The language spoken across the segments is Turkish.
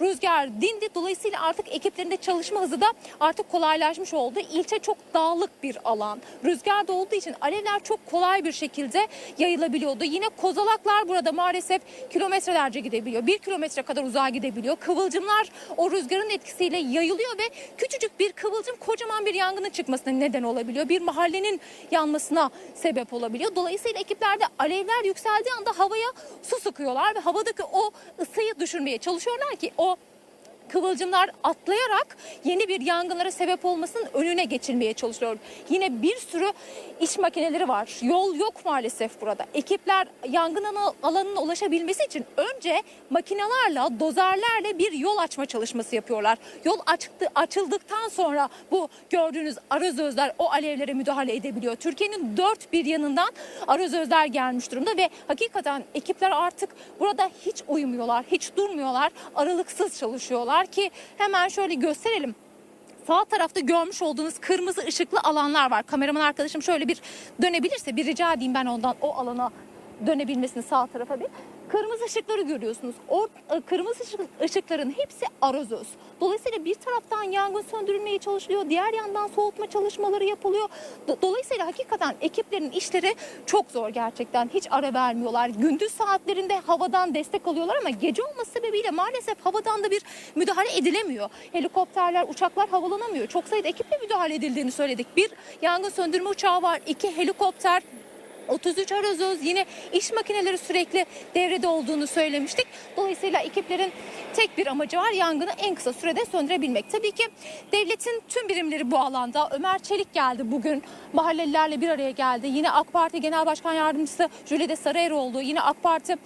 rüzgar dindi. Dolayısıyla artık ekiplerinde çalışma hızı da artık kolaylaşmış oldu. İlçe çok dağlık bir alan. Rüzgar da olduğu için alevler çok kolay bir şekilde yayılabiliyordu. Yine kozalaklar burada maalesef kilometrelerce gidebiliyor. Bir kilometre kadar uzağa gidebiliyor. Kıvılcımlar o rüzgarın etkisiyle yayılıyor ve küçücük bir kıvılcım kocaman bir yangının çıkmasına neden olabiliyor. Bir mahallenin yanmasına sebep olabiliyor. Dolayısıyla ekiplerde alevler yükseldiği anda havaya su sıkıyorlar ve havadaki o ısıyı düşürmeye çalışıyorlar ki o kıvılcımlar atlayarak yeni bir yangınlara sebep olmasının önüne geçilmeye çalışıyor. Yine bir sürü iş makineleri var. Yol yok maalesef burada. Ekipler yangın alanına ulaşabilmesi için önce makinelerle, dozerlerle bir yol açma çalışması yapıyorlar. Yol açtı, açıldıktan sonra bu gördüğünüz arazözler o alevlere müdahale edebiliyor. Türkiye'nin dört bir yanından arazözler gelmiş durumda ve hakikaten ekipler artık burada hiç uyumuyorlar, hiç durmuyorlar, aralıksız çalışıyorlar ki hemen şöyle gösterelim. Sağ tarafta görmüş olduğunuz kırmızı ışıklı alanlar var. Kameraman arkadaşım şöyle bir dönebilirse bir rica edeyim ben ondan o alana dönebilmesini sağ tarafa bir. Kırmızı ışıkları görüyorsunuz. O e, kırmızı ışık- ışıkların hepsi arazöz. Dolayısıyla bir taraftan yangın söndürülmeye çalışılıyor. Diğer yandan soğutma çalışmaları yapılıyor. Do- Dolayısıyla hakikaten ekiplerin işleri çok zor gerçekten. Hiç ara vermiyorlar. Gündüz saatlerinde havadan destek alıyorlar ama gece olması sebebiyle maalesef havadan da bir müdahale edilemiyor. Helikopterler, uçaklar havalanamıyor. Çok sayıda ekiple müdahale edildiğini söyledik. Bir yangın söndürme uçağı var, iki helikopter, 33 arazöz yine iş makineleri sürekli devrede olduğunu söylemiştik. Dolayısıyla ekiplerin tek bir amacı var yangını en kısa sürede söndürebilmek. Tabii ki devletin tüm birimleri bu alanda. Ömer Çelik geldi bugün mahallelilerle bir araya geldi. Yine AK Parti Genel Başkan Yardımcısı Jülide Sarıeroğlu yine AK Parti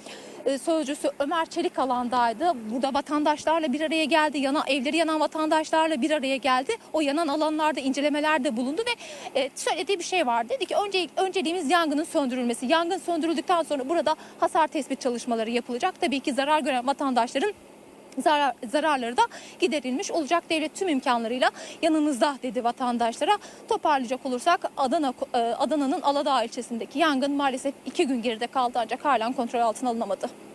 e, sözcüsü Ömer Çelik alandaydı. Burada vatandaşlarla bir araya geldi. Yana, evleri yanan vatandaşlarla bir araya geldi. O yanan alanlarda incelemelerde bulundu ve e, söylediği bir şey var. Dedi ki önce önceliğimiz yangının söndürülmesi. Yangın söndürüldükten sonra burada hasar tespit çalışmaları yapılacak. Tabii ki zarar gören vatandaşların zarar, zararları da giderilmiş olacak. Devlet tüm imkanlarıyla yanınızda dedi vatandaşlara. Toparlayacak olursak Adana e, Adana'nın Aladağ ilçesindeki yangın maalesef iki gün geride kaldı ancak halen kontrol altına alınamadı.